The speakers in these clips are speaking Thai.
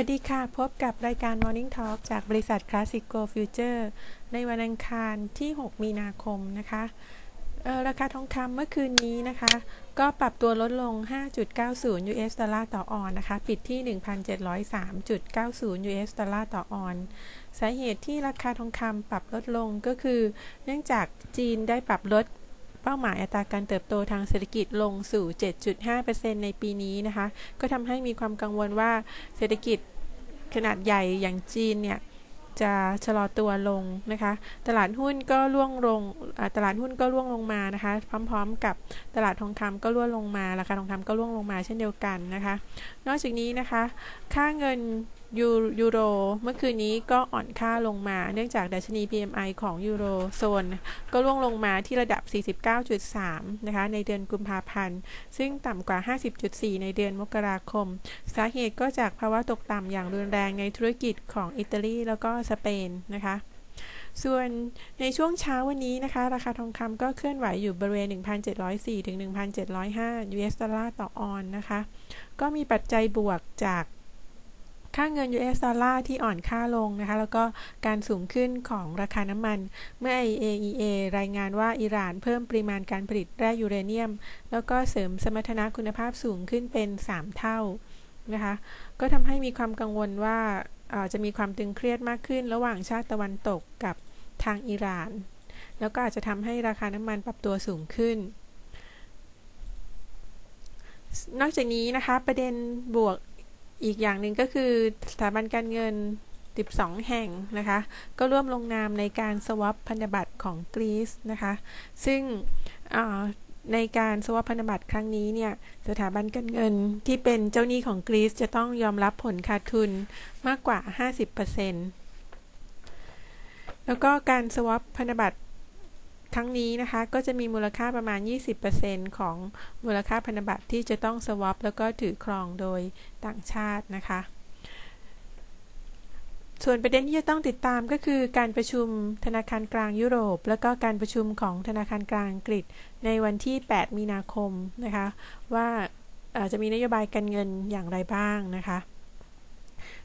วัสดีค่ะ พบกับรายการ Morning Talk จากบริษัท Classic Go Future ในวันอังคารที่ 6 มีนาคมนะคะราคาทองคำเมื่อคืนนี้นะคะ ก็ปรับตัวลดลง 5.90 US ดอลลาร์ต่อออนนะคะ ปิดที่ 1,703.90 US ดอลลาร์ต่อออน สาเหตุที่ราคาทองคำปรับลดลงก็คือ เนื่องจากจีนได้ปรับลด เป้าหมายอัตราการเติบโตทางเศรษฐกิจลงสู่ 7.5%ในปีนี้นะคะ ก็ทำให้มีความกังวลว่าเศรษฐกิจขนาดใหญ่อย่างจีนเนี่ยจะชะลอตัวลงนะคะ ตลาดหุ้นก็ร่วงลง ตลาดหุ้นก็ร่วงลงมานะคะ พร้อมๆ กับตลาดทองคำก็ร่วงลงมา ราคาทองคำก็ร่วงลงมาเช่นเดียวกันนะคะ นอกจากนี้นะคะ ค่าเงิน ยูโร เมื่อคืนนี้ก็อ่อนค่าลงมา เนื่องจากดัชนี PMI ของยูโรโซน ก็ร่วงลงมาที่ระดับ 49.3 นะคะ ในเดือนกุมภาพันธ์ ซึ่งต่ำกว่า 50.4 ในเดือนมกราคม สาเหตุก็จากภาวะตกต่ำอย่างรุนแรงในธุรกิจของอิตาลีแล้วก็สเปนนะคะส่วนในช่วงเช้าวันนี้นะคะ ราคาทองคำก็เคลื่อนไหวอยู่บริเวณ 1,704ถึง1,705 US ดอลลาร์ต่อออนนะคะ ก็มีปัจจัยบวกจาก ค่าเงิน US ดอลลาร์ที่อ่อนค่าลงนะคะ แล้วก็การสูงขึ้นของราคาน้ำมัน เมื่อ IAEA รายงานว่าอิหร่านเพิ่มปริมาณการผลิตแร่ยูเรเนียม แล้วก็เสริมสมรรถนะคุณภาพสูงขึ้นเป็น 3 เท่านะคะ ก็ทำให้มีความกังวลว่าจะมีความตึงเครียดมากขึ้นระหว่างชาติตะวันตกกับทางอิหร่าน แล้วก็อาจจะทำให้ราคาน้ำมันปรับตัวสูงขึ้นนอกจากนี้นะคะ ประเด็นบวก อีกอย่างหนึ่งก็คือสถาบันการเงิน 12 แห่งนะคะ ก็ร่วมลงนามในการสวอปพันธบัตรของกรีซนะคะ ซึ่งในการสวอปพันธบัตรครั้งนี้เนี่ย สถาบันการเงินที่เป็นเจ้าหนี้ของกรีซจะต้องยอมรับผลขาดทุนมากกว่า 50%แล้วก็การสวอปพันธบัตร ครั้งนี้นะคะก็จะมีมูลค่าประมาณ 20%ของมูลค่าพันธบัตรที่จะต้องสวอปแล้วก็ถือครองโดยต่างชาตินะคะ ส่วนประเด็นที่จะต้องติดตามก็คือการประชุมธนาคารกลางยุโรป แล้วก็การประชุมของธนาคารกลางอังกฤษ ในวันที่ 8 มีนาคมนะคะ ว่าจะมีนโยบายการเงินอย่างไรบ้างนะคะ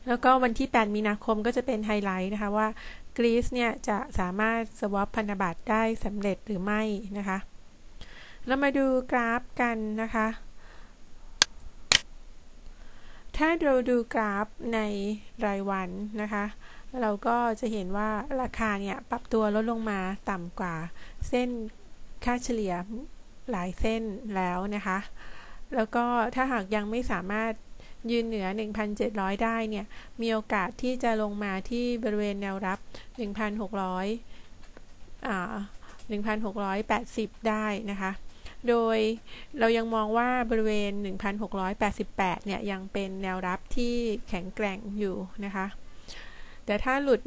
แล้วก็วันที่ 8 มีนาคมก็จะเป็นไฮไลท์นะคะว่า กรีซเนี่ยจะสามารถสวอปพันธบัตรได้สำเร็จหรือไม่นะคะ เรามาดูกราฟกันนะคะ ถ้าเราดูกราฟในรายวันนะคะ เราก็จะเห็นว่าราคาเนี่ยปรับตัวลดลงมาต่ำกว่า เส้นค่าเฉลี่ยหลายเส้นแล้วนะคะ แล้วก็ถ้าหากยังไม่สามารถ ยืนเหนือ 1,700 ได้เนี่ย มีโอกาสที่จะลงมาที่บริเวณแนวรับ 1,600อ่า1,680 ได้นะคะ โดยเรายังมองว่าบริเวณ 1,688 เนี่ย ยังเป็นแนวรับที่แข็งแกร่งอยู่นะคะแต่ถ้าหลุด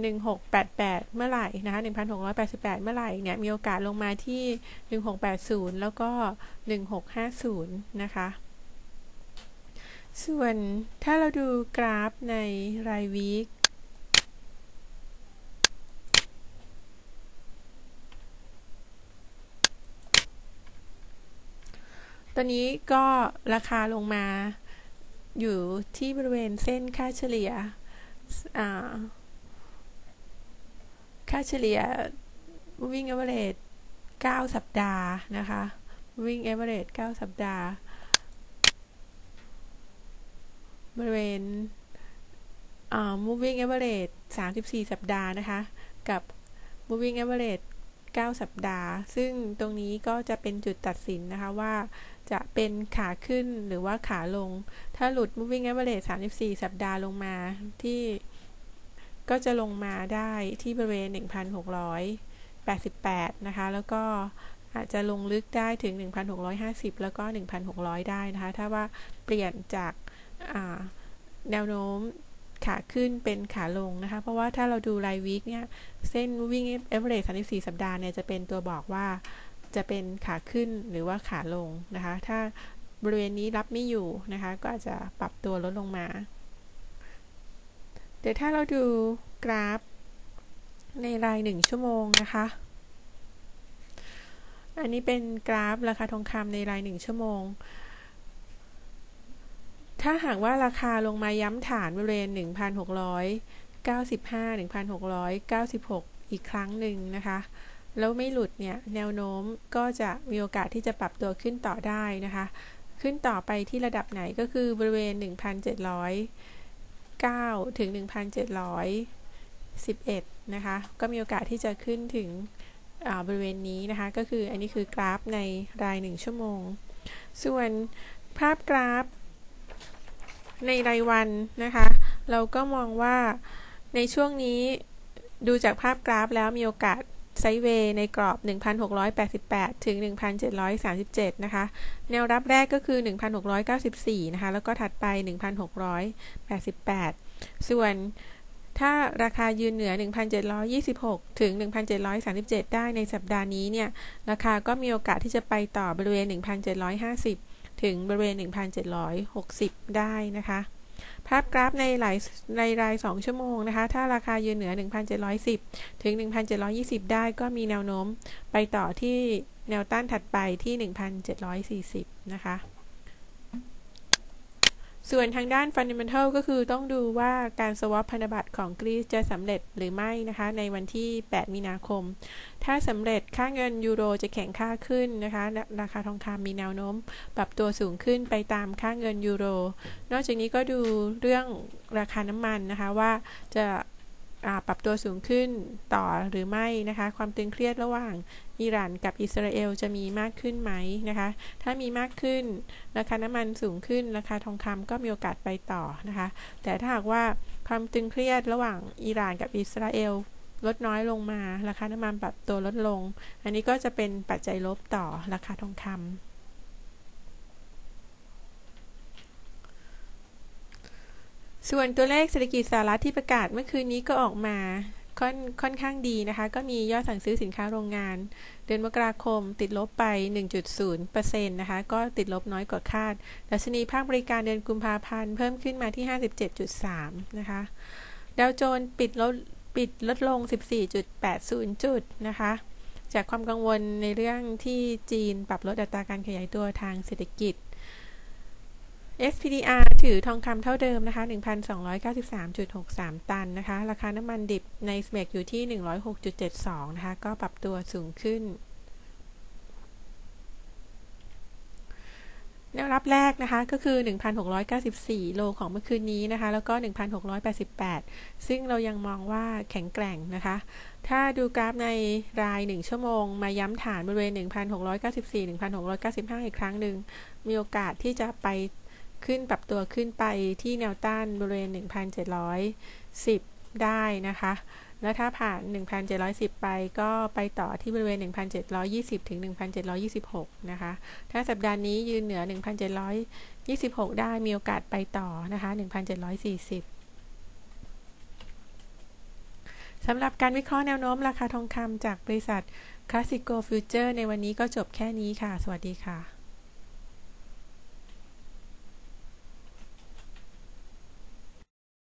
1688 เมื่อไหร่นะคะ 1688 เมื่อไหร่เนี่ย มีโอกาสลงมาที่ 1680 แล้วก็ 1650 นะคะ ส่วนถ้าเราดูกราฟในรายวีคตอนนี้ก็ราคาลงมาอยู่ที่บริเวณเส้นค่าเฉลี่ย ค่าเฉลี่ย moving average 9 สัปดาห์นะคะ moving average 9 สัปดาห์ บริเวณ moving average 34 สัปดาห์นะคะ กับ moving average 9 สัปดาห์ ซึ่งตรงนี้ก็จะเป็นจุดตัดสินนะคะว่าจะเป็นขาขึ้นหรือว่าขาลง ถ้าหลุด moving average 34 สัปดาห์ลงมาที่ก็จะลงมาได้ที่บริเวณ 1,688 นะคะ แล้วก็อาจจะลงลึกได้ถึง 1,650 แล้วก็ 1,600 ได้นะคะ ถ้าว่าเปลี่ยนจาก แนวโน้มขาขึ้นเป็นขาลงนะคะ เพราะว่าถ้าเราดูรายวิกเนี่ยเส้นวิ่งเอเวอเรส34 สัปดาห์เนี่ยจะเป็นตัวบอกว่าจะเป็นขาขึ้นหรือว่าขาลงนะคะ ถ้าบริเวณนี้รับไม่อยู่นะคะ ก็อาจจะปรับตัวลดลงมา เดี๋ยวถ้าเราดูกราฟในราย1ชั่วโมงนะคะ อันนี้เป็นกราฟราคาทองคำในราย1ชั่วโมง ถ้าหากว่าราคาลงมาย้ำฐานบริเวณ 1,695 1,696 อีกครั้งหนึ่งนะคะ แล้วไม่หลุดเนี่ยแนวโน้มก็จะมีโอกาสที่จะปรับตัวขึ้นต่อได้นะคะ ขึ้นต่อไปที่ระดับไหนก็คือบริเวณ 1,709 ถึง 1,711 นะคะ ก็มีโอกาสที่จะขึ้นถึงบริเวณนี้นะคะ ก็คืออันนี้คือกราฟในราย 1 ชั่วโมง ส่วนภาพกราฟ ในรายวันนะคะ เราก็มองว่าในช่วงนี้ดูจากภาพกราฟแล้วมีโอกาสไซเวย์ในกรอบ 1,688 ถึง 1,737 นะคะ แนวรับแรกก็คือ 1,694 นะคะ แล้วก็ถัดไป 1,688 ส่วนถ้าราคายืนเหนือ 1,726 ถึง 1,737 ได้ในสัปดาห์นี้เนี่ย ราคาก็มีโอกาสที่จะไปต่อบริเวณ 1,750 ถึงบริเวณ 1,760 ได้นะคะภาพกราฟในหลายในราย 2 ชั่วโมงนะคะ ถ้าราคายืนเหนือ 1,710 ถึง 1,720 ได้ก็มีแนวโน้มไปต่อที่แนวต้านถัดไปที่ 1,740 นะคะ ส่วนทางด้าน Fundamental ก็คือต้องดูว่าการ swap พันธบัตรของกรีซจะสำเร็จหรือไม่นะคะ ในวันที่ 8 มีนาคม ถ้าสำเร็จค่าเงินยูโรจะแข็งค่าขึ้นนะคะ ราคาทองคำมีแนวโน้ม ปรับตัวสูงขึ้นไปตามค่าเงินยูโร นอกจากนี้ก็ดูเรื่องราคาน้ำมันนะคะว่าจะ ปรับตัวสูงขึ้นต่อหรือไม่นะคะ ความตึงเครียดระหว่างอิหร่านกับอิสราเอลจะมีมากขึ้นไหมนะคะ ถ้ามีมากขึ้น ราคาน้ำมันสูงขึ้น ราคาทองคำก็มีโอกาสไปต่อนะคะ แต่ถ้าหากว่าความตึงเครียดระหว่างอิหร่านกับอิสราเอลลดน้อยลงมา ราคาน้ำมันปรับตัวลดลง อันนี้ก็จะเป็นปัจจัยลบต่อราคาทองคำ ส่วนตัวเลขเศรษฐกิจสหรัฐที่ประกาศเมื่อคืนนี้ก็ออกมาค่อนค่อนข้างดีนะคะ ก็มียอดสั่งซื้อสินค้าโรงงาน เดือนมกราคมติดลบไป 1.0%นะคะ ก็ติดลบน้อยกว่าคาดดัชนีภาคบริการเดือนกุมภาพันธ์เพิ่มขึ้นมาที่ 57.3 นะคะ ดาวโจนส์ปิดลดปิดลดลง 14.80 จุดนะคะ จากความกังวลในเรื่องที่จีนปรับลดอัตราการขยายตัวทางเศรษฐกิจ SPDR ถือทองคำเท่าเดิมนะคะ 1,293.63 ตันนะคะ ราคาน้ำมันดิบในสเมกอยู่ที่ 106.72 นะคะ ก็ปรับตัวสูงขึ้น แนวรับแรกนะคะ ก็คือ 1,694 โลของเมื่อคืนนี้นะคะ แล้วก็ 1,688 ซึ่งเรายังมองว่าแข็งแกร่งนะคะ ถ้าดูกราฟในราย 1 ชั่วโมง มาย้ำฐานบริเวณ 1,694 1,695 อีกครั้งหนึ่ง มีโอกาสที่จะไป ขึ้นปรับตัวขึ้นไปที่แนวต้านบริเวณ 1,710 ได้นะคะ แล้วถ้าผ่าน 1,710 ไปก็ไปต่อที่บริเวณ 1,720 ถึง 1,726 นะคะ ถ้าสัปดาห์นี้ยืนเหนือ 1,726 ได้มีโอกาสไปต่อนะคะ 1,740สำหรับการวิเคราะห์แนวโน้มราคาทองคำจากบริษัท Classico Future ในวันนี้ก็จบแค่นี้ค่ะ สวัสดีค่ะ